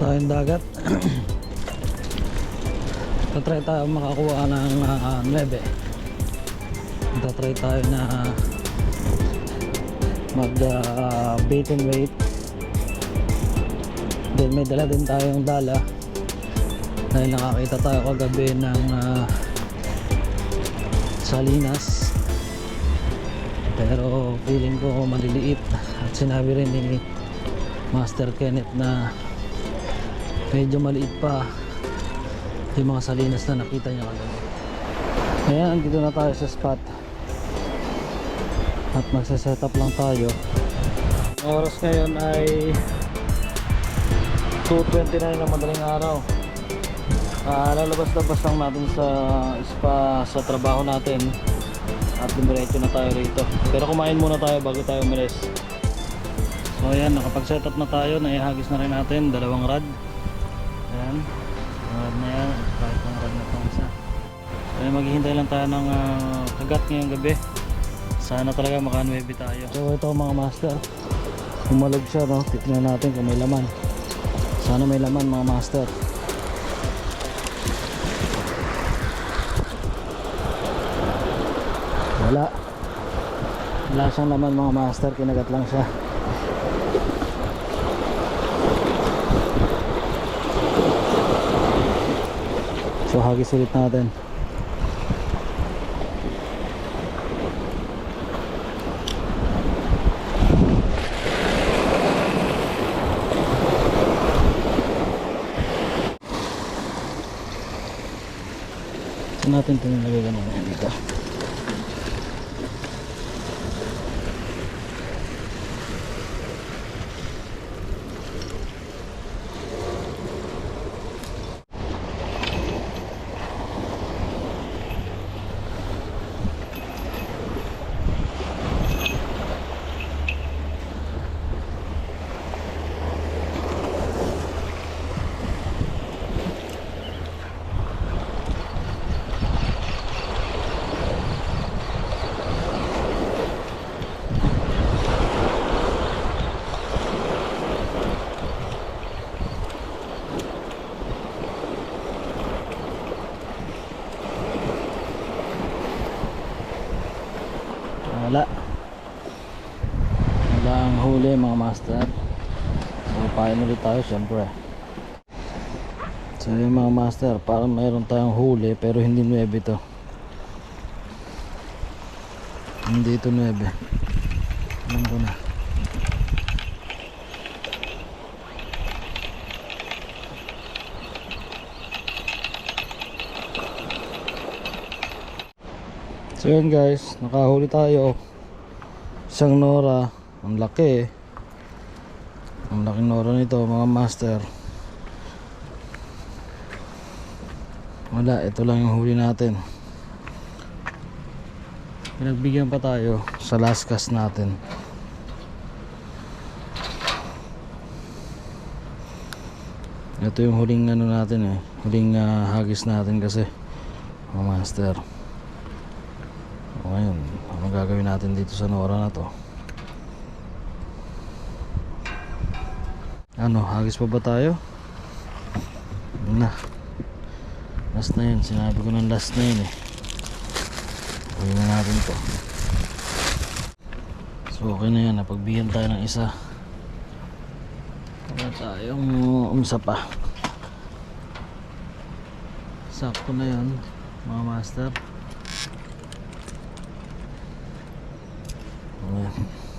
tayong dagat. Tatry tayo makakuha ng uh, 9. Tatry tayo na mag uh, bait and wait. Then may dala din tayong dala. Dahil nakakita tayo kagabi ng uh, salinas. Pero feeling ko maliliit. At sinabi rin ni Master Kenneth na medyo maliit pa yung mga salinas na nakita niya kagabi. Ayan, andito na tayo sa spot. At magsa-set up lang tayo. Ang oras ngayon ay 2.29 ng madaling araw. Ah, lalabas-labas lang natin sa spa sa trabaho natin at dumiretso na tayo rito. Pero kumain muna tayo bago tayo umalis. So ayan, nakapag-set up na tayo, naihagis na rin natin, dalawang rad. Ayan, rad na yan, kahit ang rad na itong isa. Ayan, maghihintay lang tayo ng ah, kagat ngayong gabi. Sana talaga maka-9 tayo. So ito mga master, umalog siya no, titignan natin kung may laman. Sana may laman mga master. Wala. Wala siyang laman mga master, kinagat lang siya. So hagis ulit natin. Saan natin ito nilagay ganun dito? Wala. Wala ang huli mga master. So pain ulit tayo syempre. So yung mga master, parang mayroon tayong huli pero hindi 9 to. Hindi ito 9. Alam ko na. So yun guys, nakahuli tayo. Isang Nora, ang laki. Ang laki Nora nito mga master. Wala, ito lang yung huli natin. Pinagbigyan pa tayo sa last cast natin. Ito yung huling ano natin eh, huling ah, hagis natin kasi mga master. Ngayon, ano gagawin natin dito sa Nora na to? Ano, hagis pa ba tayo? Na. Last na yun, sinabi ko ng last na yun eh. Huwag na natin to. So okay na yan, napagbigyan tayo ng isa. Wala tayong umsa pa. Sakto na yun, mga master. Ayan.